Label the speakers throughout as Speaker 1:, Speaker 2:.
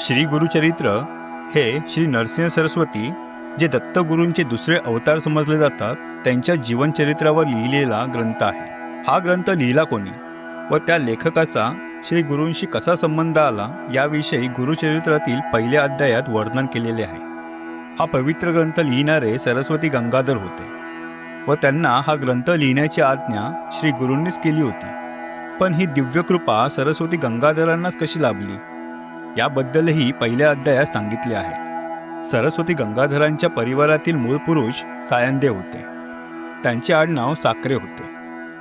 Speaker 1: श्री गुरुचरित्र हे श्री नरसिंह सरस्वती जे दत्तगुरूंचे दुसरे अवतार समजले जातात त्यांच्या जीवनचरित्रावर लिहिलेला ग्रंथ आहे. हा ग्रंथ लिहिला कोणी? व त्या लेखकाचा श्री गुरूंशी कसा संबंध आला याविषयी गुरुचरित्रातील पहिल्या अध्यायात वर्णन केलेले आहे. हा पवित्र ग्रंथ लिहिणारे सरस्वती गंगाधर होते. व त्यांना हा ग्रंथ लिहिण्याची आज्ञा श्री गुरूंनीच केली होती. पण ही दिव्य कृपा सरस्वती गंगाधरांनाच कशी लाभली? याबद्दलही पहिल्या अध्यायात सांगितले आहे. सरस्वती गंगाधरांच्या परिवारातील मूळ पुरुष सायंदे होते. त्यांचे आडनाव साखरे होते.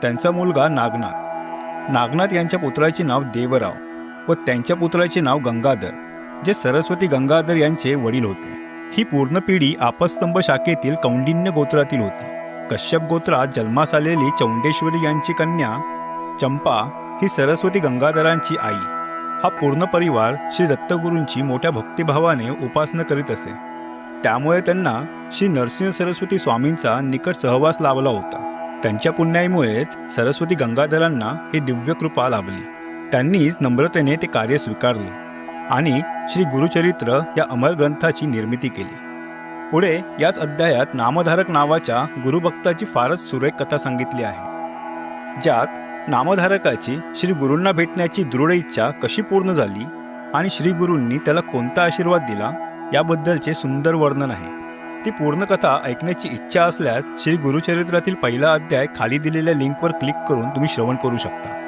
Speaker 1: त्यांचा मुलगा नागनाथ. नागनाथ यांच्या पुत्राचे नाव देवराव व त्यांच्या पुत्राचे नाव गंगाधर जे सरस्वती गंगाधर यांचे वडील होते. ही पूर्ण पिढी आपस्तंभ शाखेतील कौंडिन्य गोत्रातील होती. कश्यप गोत्रात जन्मास आलेली चौंडेश्वरी यांची कन्या चंपा ही सरस्वती गंगाधरांची आई. हा पूर्ण परिवार श्री दत्तगुरूंची मोठ्या भक्तिभावाने उपासना करीत असे. त्यामुळे त्यांना श्री नरसिंह सरस्वती स्वामींचा निकट सहवास लाभला होता. त्यांच्या पुण्याईमुळेच सरस्वती गंगाधरांना ही दिव्य कृपा लाभली. त्यांनीच नम्रतेने ते कार्य स्वीकारले आणि श्री गुरुचरित्र या अमर ग्रंथाची निर्मिती केली. पुढे याच अध्यायात नामधारक नावाच्या गुरुभक्ताची फारच सुरेख कथा सांगितली आहे. ज्यात नामधारकाची श्री गुरूंना भेटण्याची दृढ इच्छा कशी पूर्ण झाली आणि श्री गुरूंनी त्याला कोणता आशीर्वाद दिला याबद्दलचे सुंदर वर्णन आहे. ती पूर्ण कथा ऐकण्याची इच्छा असल्यास श्री गुरुचरित्रातील पहिला अध्याय खाली दिलेल्या लिंकवर क्लिक करून तुम्ही श्रवण करू शकता.